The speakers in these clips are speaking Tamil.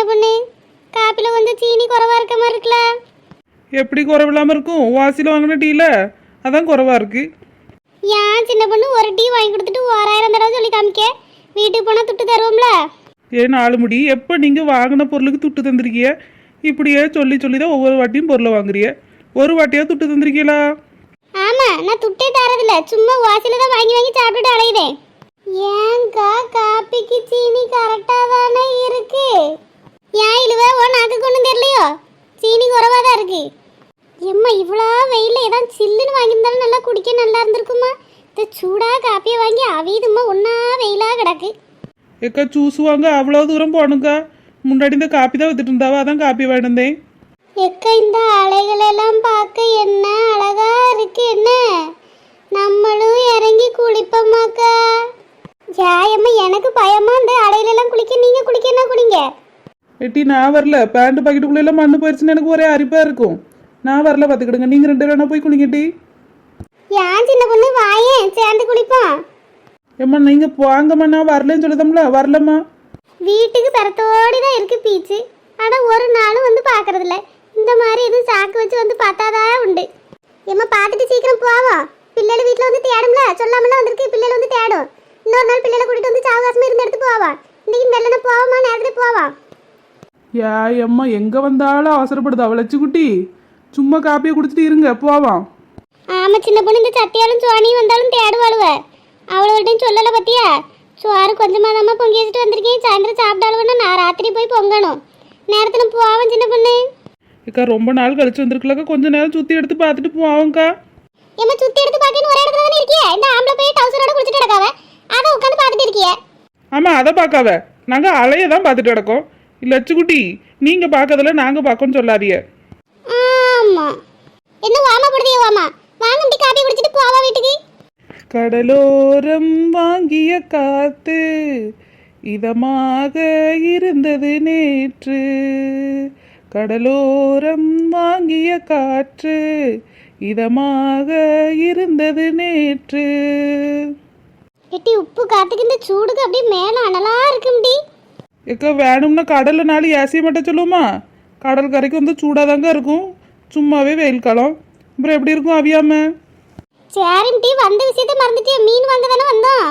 சின்ன பொண்ணு? காப்பில கொஞ்சம் சீனி குறைவா இருக்க மாதிரி இருக்குல்ல? எப்படி குறைவில்லாமல் இருக்கும்? வாசியில் வாங்கின டீல? அதான் குறைவா இருக்கு. ஏன் சின்ன பொண்ணு ஒரு டீ வாங்கி கொடுத்துட்டு ஓராயிரம் தடவை சொல்லி காமிக்க? வீட்டுக்கு போனா துட்டு தருவோம்ல? ஏ நாலு முடி. எப்போ நீங்கள் வாங்கின பொருளுக்கு துட்டு தந்திருக்கிய? இப்படியே சொல்லி சொல்லி தான் ஒவ்வொரு வாட்டியும் பொருளை வாங்குறிய. ஒரு வாட்டியா துட்டு தந்திருக்கீங்களா ஆமா நான் துட்டே தரதில்ல. சும்மா வாசல தான் வாங்கி வாங்கி சாப்பிட்டுட்டு அலையுதேன். ஏங்கா காப்பிக்கு சீனி கரெக்டா தானே இருக்கு ஏன் இழுவ ஓ நாக்கு கொண்டு தெரியலையோ சீனி குறைவா தான் இருக்கு எம்மா இவ்வளோ வெயில்ல ஏதாவது சில்லுன்னு வாங்கியிருந்தாலும் நல்லா குடிக்க நல்லா இருந்திருக்குமா? இந்த சூடா காப்பியை வாங்கி அவிதுமா ஒன்னா வெயிலா கிடக்கு. எக்கா ஜூஸ் வாங்க அவ்வளோ தூரம் போகணுக்கா முன்னாடி இந்த காப்பி தான் வித்துட்டு இருந்தாவா? அதான் காப்பி வந்தேன். எக்க இந்த அலைகள் எல்லாம் பார்க்க என்ன அழகா இருக்கு என்ன? நம்மளும் இறங்கி குளிப்போமாக்கா. ஜாயம்மா எனக்கு பயமா இந்த அலையில எல்லாம் குளிக்க நீங்க குளிக்கனா குடிங்க எட்டி நான் வரல. பேண்ட் பாக்கெட்டுக்குள்ள எல்லாம் மண்ணு போயிடுச்சுன்னு எனக்கு ஒரே அரிப்பா இருக்கும். நான் வரல பார்த்துக்கிடுங்க. நீங்கள் ரெண்டு வேணா போய் குளிங்கட்டி ஏன் சின்ன பொண்ணு? வாயேன் சேர்ந்து குளிப்போம். ஏம்மா நீங்கள் வாங்கம்மா நான் வரலன்னு சொல்லுதம்ல வரலம்மா. வீட்டுக்கு தரத்தோடி தான் இருக்கு பீச்சு. ஆனா ஒரு நாளும் வந்து பாக்குறது இல்ல இந்த மாதிரி எதுவும் சாக்கு வச்சு வந்து பார்த்தாதான் உண்டு. ஏம்மா பார்த்துட்டு சீக்கிரம் போவோம் பிள்ளைகள் வீட்டில் வந்து தேடும்ல. சொல்லாமல வந்திருக்கு பிள்ளைகள் வந்து தேடும். இன்னொரு நாள் பிள்ளைகளை கூட்டிட்டு வந்து சாவகாசமா இருந்து எடுத்து போவான் இன்னைக்கு வெள்ளன போவோமா நேரத்துல போவான் யா அம்மா எங்கே வந்தாலும் அவசரப்படுது அவளச்சு குட்டி. சும்மா காப்பியை குடிச்சிட்டு இருங்க போவான் ஆமா சின்ன பொண்ணு இந்த சத்தியாலும் சுவானியும் வந்தாலும் தேடுவாளுவ. அவ்வளோட்டையும் சொல்லல பத்தியா? சோறு கொஞ்சமா தான் பொங்கி வச்சுட்டு வந்திருக்கேன். சாயந்தரம் சாப்பிட்டாலுவன்னா நான் ராத்திரி போய் பொங்கணும். நேரத்துல போவோம் சின்ன பொண்ணு? ஏக்கா ரொம்ப நாள் கழிச்சு வந்திருக்கலக்கா. கொஞ்ச நேரம் சுற்றி எடுத்து பார்த்துட்டு போவோம்க்கா ஏமா சுத்தி எடுத்து பாக்கன்னு ஒரே இடத்துல தானே இருக்கியே? இந்த ஆம்பளை போய் டவுசரோட குளிச்சிட்டு கிடக்காவ. அதை உட்காந்து பார்த்துட்டு இருக்கியே? ஆமாம் அதை பார்க்காவ. நாங்கள் அலையை தான் பார்த்துட்டு கிடக்கோம். லட்சு குட்டி நீங்கள் பார்க்கறதில்ல நாங்கள் பார்க்கோன்னு சொல்லாதீங்க. ஆமா. என்ன வாமா போடுதே வாமா. வாங்க இப்படி காப்பி குடிச்சிட்டு போவா வீட்டுக்கு. கடலோரம் வாங்கிய காத்து இதமாக இருந்தது நேற்று. கடலோரம் வாங்கிய காற்று இதமாக இருந்தது நேற்று. எட்டி உப்பு காத்துக்கு இந்த சூடுக்கு அப்படியே மேல அனலா இருக்கு முடி எக்கா வேணும்னா கடலில் நாலு ஏசிய மட்டும் சொல்லுவோமா? கடல் கரைக்கு வந்து சூடாதாங்க இருக்கும். சும்மாவே வெயில் காலம். அப்புறம் எப்படி இருக்கும் அவியாம டீ வந்த விஷயத்த மறந்துட்டியே. மீன் வாங்க தானே வந்தோம்.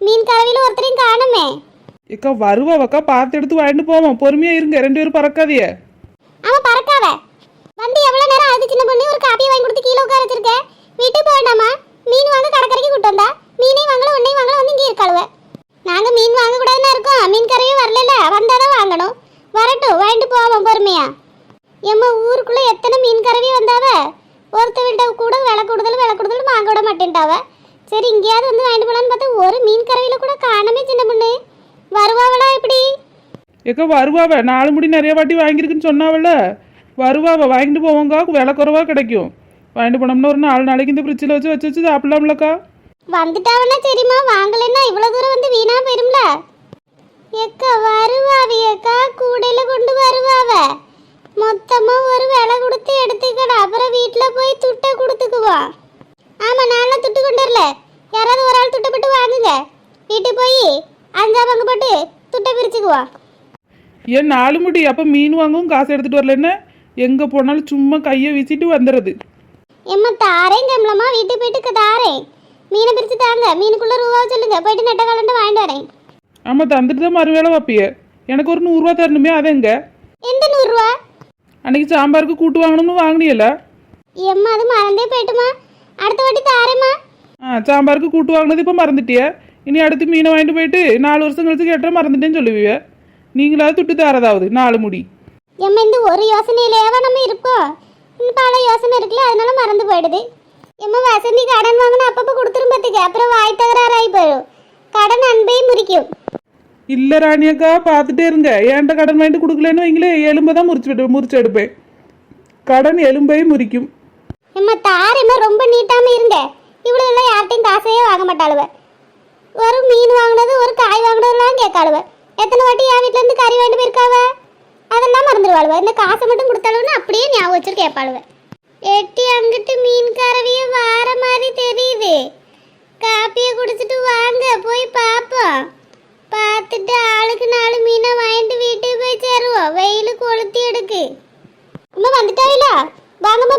மீன் கறவையில ஒருத்தரையும் காணுமே. எக்கா வருவாவக்கா பார்த்து எடுத்து வாங்கிட்டு போவோம். பொறுமையா இருங்க ரெண்டு பேரும் பறக்காதியே அவன் பறக்காவ வந்து எவ்வளவு நேரம் ஆகுது சின்ன பொண்ணு? ஒரு காப்பி வாங்கி கொடுத்து கீழே உட்கார வச்சிருக்க. வீட்டுக்கு போக வேண்டாமா மீன் வாங்க கடற்கரைக்கு கூட்டு வந்தா? மீனையும் வாங்கல ஒன்னையும் வாங்கல வந்து இங்கே இருக்காளுவ. நாங்க மீன் வாங்க கூடாதுன்னு இருக்கோம். மீன் கரையே வரல வந்தாதான் வாங்கணும். வரட்டும் வாங்கிட்டு போவோம் பொறுமையா. எம்ம ஊருக்குள்ள எத்தனை மீன் கறவை வந்தாவ? ஒருத்த வீட்டை கூட விலை கூடுதல் விலை கூடுதல் வாங்க விட மாட்டேன்ட்டாவ. சரி இங்கேயாவது வந்து வாங்கிட்டு போலான்னு பார்த்தா ஒரு மீன் கறவையில கூட காணமே சின்ன பொண்ணு. வருவாவளா இப்படி? எக்கா வருவாவ. நாலு முடி நிறைய வாட்டி வாங்கியிருக்குன்னு சொன்னாவல்ல. வருவாவ வாங்கிட்டு போவோங்க விலை குறைவா கிடைக்கும். வாங்கிட்டு போனோம்னா ஒரு நாலு நாளைக்கு இந்த ஃப்ரிட்ஜில் வச்சு வச்சு வச்சு சாப்பிடலாம்லக்கா. வந்துட்டாவனா சரிம்மா. வாங்கலைன்னா இவ்வளவு தூரம் வந்து வீணா போயிரும்ல. எக்கா வருவாவி கூடையில கொண்டு வருவாவ மொத்தமா ஒரு விலை கொடுத்து எடுத்துக்கடா அப்புறம் வீட்டுல போய் துட்டை கொடுத்துக்குவோம் ஆமா நான்லாம் துட்டு கொண்டு வரல. யாராவது ஒரு ஆள் துட்டை போட்டு வாங்குங்க. வீட்டுக்கு போய் அஞ்சா பங்கு போட்டு துட்டை பிரிச்சுக்குவோம் ஏன் நாலு முடி அப்போ மீன் வாங்கவும் காசு எடுத்துட்டு வரலன்னு எங்கே போனாலும் சும்மா கையை வீசிட்டு வந்துடுறது. எம்மா தாரேன் கம்பளமா வீட்டுக்கு போயிட்டு தாரேன். மீனை பிரிச்சு தாங்க. மீனுக்குள்ள ரூபா சொல்லுங்க. போயிட்டு நெட்ட கலண்டு வாங்கிட்டு வரேன். ஆமாம் தந்துட்டு தான் மறு வேலை வைப்பிய. எனக்கு ஒரு நூறுரூவா தரணுமே அது எங்க? எந்த நூறுரூவா? அன்னைக்கு சாம்பாருக்கு கூட்டு வாங்கணும்னு வாங்கினியல்ல. எம்மா அது மறந்தே போயிட்டுமா? அடுத்த வாட்டி தாரேம்மா. ஆ சாம்பாருக்கு கூட்டு வாங்கினது இப்போ மறந்துட்டிய. இனி அடுத்து மீனை வாங்கிட்டு போயிட்டு நாலு வருஷம் கழிச்சு கேட்டால் மறந்துட்டேன்னு சொல்லுவீங்க நீங்களாவது துட்டு தரதாவது நாலு முடி. எம்மா இந்த ஒரு யோசனையிலேவா நம்ம இருக்கோம் இன்னும் பல யோசனை இருக்குல்ல அதனால மறந்து போயிடுது. எம்மா வசந்தி கடன் வாங்கினா அப்பப்போ கொடுத்துரும் பார்த்துக்க அப்புறம் வாய் தகராறாகி போயிடும். கடன் அன்பையும் முறிக்கும். இல்லை ராணியக்கா பார்த்துட்டே இருங்க. ஏன்ட்ட கடன் வாங்கிட்டு கொடுக்கலன்னு வைங்களே எலும்பை தான் முறிச்சு முறிச்சு எடுப்பேன். கடன் எலும்பையும் முறிக்கும். எம்மா தாரேம்மா ரொம்ப நீட்டாம இருங்க. இவ்வளோ எல்லாம் யார்ட்டையும் காசையே வாங்க மாட்டாளுவ. ஒரு மீன் வாங்கினது ஒரு காய் வாங்கினதுலாம் கேட்காளுவ. எத்தனை வாட்டி என் வீட்ல இருந்து கறி வாங்கிட்டு போயிருக்காவ? அதெல்லாம் மறந்துடுவாளுவ இந்த காசை மட்டும் கொடுத்தாளுன்னு அப்படியே ஞாபகம் வச்சுட்டு கேட்பாளுவ. எட்டி அங்கிட்டு மீன் கறவிய வார மாதிரி தெரியுது. காப்பியை குடிச்சிட்டு வாங்க போய் பார்ப்போம். பார்த்துட்டு ஆளுக்கு நாலு மீனை வாங்கிட்டு வீட்டுக்கு போய் சேருவோம். வெயில் கொளுத்தி எடுக்கு. இன்னும் வந்துட்டாவில? வாங்கம்மா